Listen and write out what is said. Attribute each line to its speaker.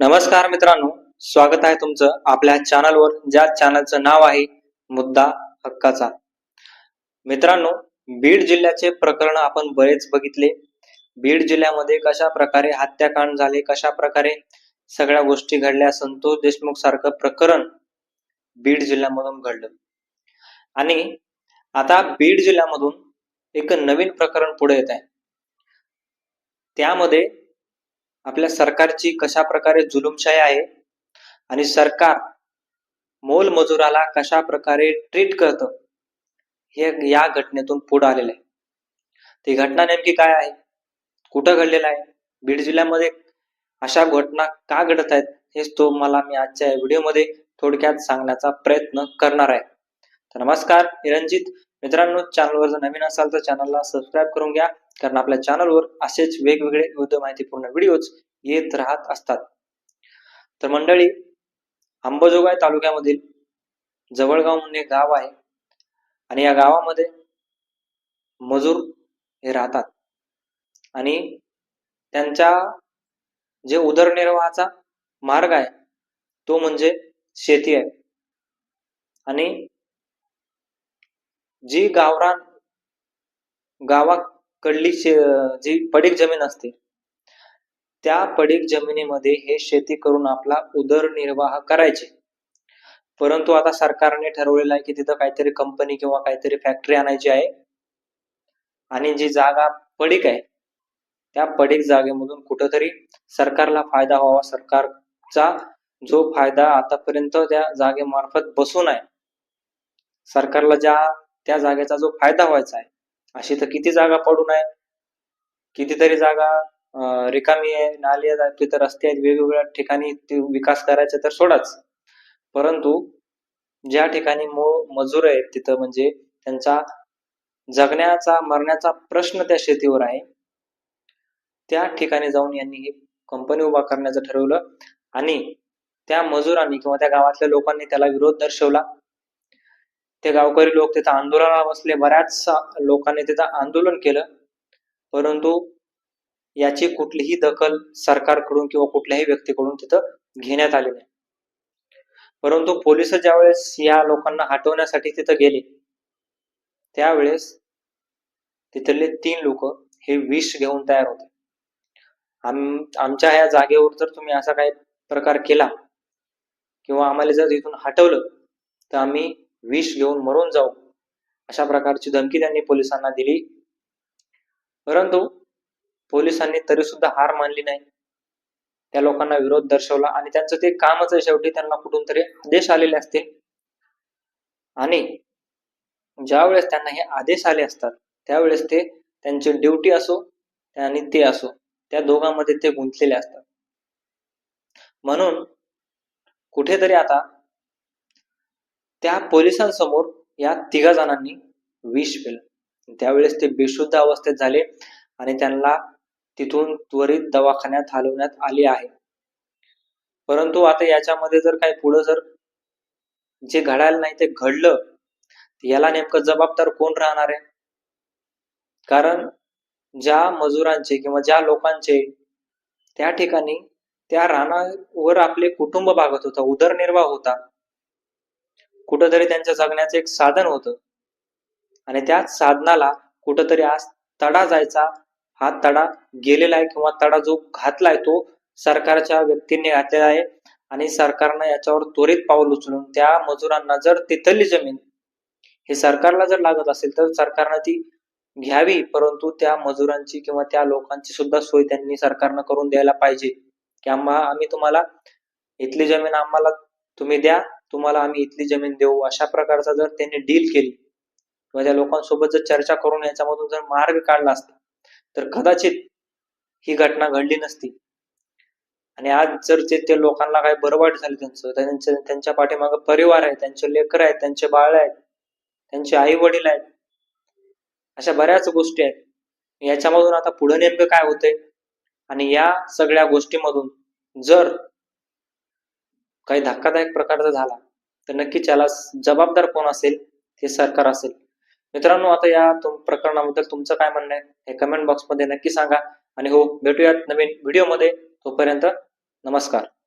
Speaker 1: नमस्कार मित्रांनो स्वागत आहे तुमचं आपल्या चॅनलवर ज्या चॅनलचं नाव आहे मुद्दा हक्काचा. मित्रांनो बीड जिल्ह्याचे प्रकरण आपण बरेच बघितले. बीड जिल्ह्यामध्ये कशा प्रकारे हत्याकांड झाले कशा प्रकारे सगळ्या गोष्टी घडल्या संतोष देशमुख सारखं प्रकरण बीड जिल्ह्यामधून घडलं. आणि आता बीड जिल्ह्यामधून एक नवीन प्रकरण पुढे येत आहे. त्यामध्ये आपल्या सरकारची कशा प्रकारे जुलुमशाही आहे आणि सरकार मोल मजुराला कशा प्रकारे ट्रीट करतं हे या घटनेतून पुढे आलेलं आहे. ती घटना नेमकी काय आहे? कुठं घडलेलं आहे? बीड जिल्ह्यामध्ये अशा घटना का घडत आहेत? हेच तो मला मी आजच्या व्हिडिओमध्ये थोडक्यात सांगण्याचा प्रयत्न करणार आहे. तर नमस्कार निरंजित. मित्रांनो चॅनलवर जर नवीन असाल तर चॅनलला सबस्क्राईब करून घ्या. कारण आपल्या चॅनलवर असेच वेगवेगळे विविध माहितीपूर्ण व्हिडिओज येत राहत असतात. तर मंडळी अंबाजोगाई तालुक्यामधील जवळगाव म्हणून एक गाव आहे आणि या गावामध्ये मजूर हे राहतात. आणि त्यांच्या जे उदरनिर्वाहाचा मार्ग आहे तो म्हणजे शेती आहे. आणि जी गावरान गावा कडली जी पडीक जमीन असते त्या पडीक जमिनीमध्ये हे शेती करून आपला उदरनिर्वाह करायचे. परंतु आता सरकारने ठरवलेलं आहे की तिथं काहीतरी कंपनी किंवा काहीतरी फॅक्टरी आणायची आहे. आणि जी जागा पडीक आहे त्या पडीक जागेमधून कुठंतरी सरकारला फायदा व्हावा. सरकारचा जो फायदा आतापर्यंत त्या जागेमार्फत बसून आहे सरकारला ज्या त्या जागेचा जो फायदा व्हायचा आहे अशी तर किती जागा पडून आहे कितीतरी जागा रिकामी आहे नाली आहेत तिथं रस्ते आहेत वेगवेगळ्या ठिकाणी विकास करायचा तर सोडाच. परंतु ज्या ठिकाणी मो मजूर आहेत तिथं म्हणजे त्यांचा जगण्याचा मरण्याचा प्रश्न त्या शेतीवर आहे. त्या ठिकाणी जाऊन यांनी ही कंपनी उभा करण्याचं ठरवलं आणि त्या मजुरांनी किंवा त्या गावातल्या लोकांनी त्याला विरोध दर्शवला. ते गावकरी लोक तिथं आंदोलनाला बसले. बऱ्याच लोकांनी तिथं आंदोलन केलं. परंतु याची कुठलीही दखल सरकारकडून किंवा कुठल्याही व्यक्तीकडून तिथं घेण्यात आली नाही. परंतु पोलीस ज्यावेळेस या लोकांना हटवण्यासाठी तिथं गेले त्यावेळेस तिथले तीन लोक हे विष घेऊन तयार होते. आम आमच्या ह्या जागेवर जर तुम्ही असा काही प्रकार केला किंवा आम्हाला जर इथून हटवलं तर आम्ही विष घेऊन मरून जाऊ. अशा प्रकारची धमकी त्यांनी पोलिसांना दिली. परंतु पोलिसांनी तरी सुद्धा हार मानली नाही. त्या लोकांना विरोध दर्शवला आणि त्यांचं ते कामच आहे शेवटी. त्यांना कुठून तरी आदेश आलेले असतील. आणि ज्यावेळेस त्यांना हे आदेश आले असतात त्यावेळेस ते त्यांची ड्युटी असो आणि ते असो त्या दोघांमध्ये ते गुंतलेले असतात. म्हणून कुठेतरी आता त्या पोलिसांसमोर या तिघा जणांनी विष पिलं. त्यावेळेस ते बेशुद्ध अवस्थेत झाले आणि त्यांना तिथून त्वरित दवाखान्यात हलवण्यात आले आहे. परंतु आता याच्यामध्ये जर काही पुढं जर जे घडायला नाही ते घडलं याला नेमकं जबाबदार कोण राहणार आहे? कारण ज्या मजुरांचे किंवा ज्या लोकांचे त्या ठिकाणी त्या रानावर आपले कुटुंब भागत होता उदरनिर्वाह होता. कुठंतरी त्यांच्या जगण्याचं एक साधन होतं. आणि त्याच साधनाला कुठंतरी आज तडा जायचा हा तडा गेलेला आहे किंवा तडा जो घातलाय तो सरकारच्या व्यक्तींनी घातलेला आहे. आणि सरकारनं याच्यावर त्वरित पाऊल उचलून त्या मजुरांना जर तिथली जमीन हे सरकारला जर लागत असेल तर सरकारनं ती घ्यावी परंतु त्या मजुरांची किंवा त्या लोकांची सुद्धा सोय त्यांनी सरकारनं करून द्यायला पाहिजे. की आम्हा आम्ही तुम्हाला इथली जमीन आम्हाला तुम्ही द्या तुम्हाला आम्ही इथली जमीन देऊ. अशा प्रकारचा जर त्यांनी डील केली किंवा त्या लोकांसोबत जर चर्चा करून याच्यामधून जर मार्ग काढला असता तर कदाचित ही घटना घडली नसती. आणि आज जर ते ते लोकांना काही बरं वाईट झालं त्यांचं त्यांच्या त्यांच्या पाठीमागे परिवार आहे त्यांचे लेकर आहेत त्यांचे बाळ आहेत त्यांचे आई वडील आहेत. अशा बऱ्याच गोष्टी आहेत. याच्यामधून आता पुढे नेमकं काय होतंय? आणि या सगळ्या गोष्टीमधून जर काही धक्कादायक प्रकारचा झाला तर नक्कीच याला जबाबदार कोण असेल हे सरकार असेल. मित्रांनो आता या तुम- प्रकरणाबद्दल तुमचं काय म्हणणं आहे हे कमेंट बॉक्समध्ये नक्की सांगा. आणि हो भेटूयात नवीन व्हिडिओमध्ये तोपर्यंत नमस्कार.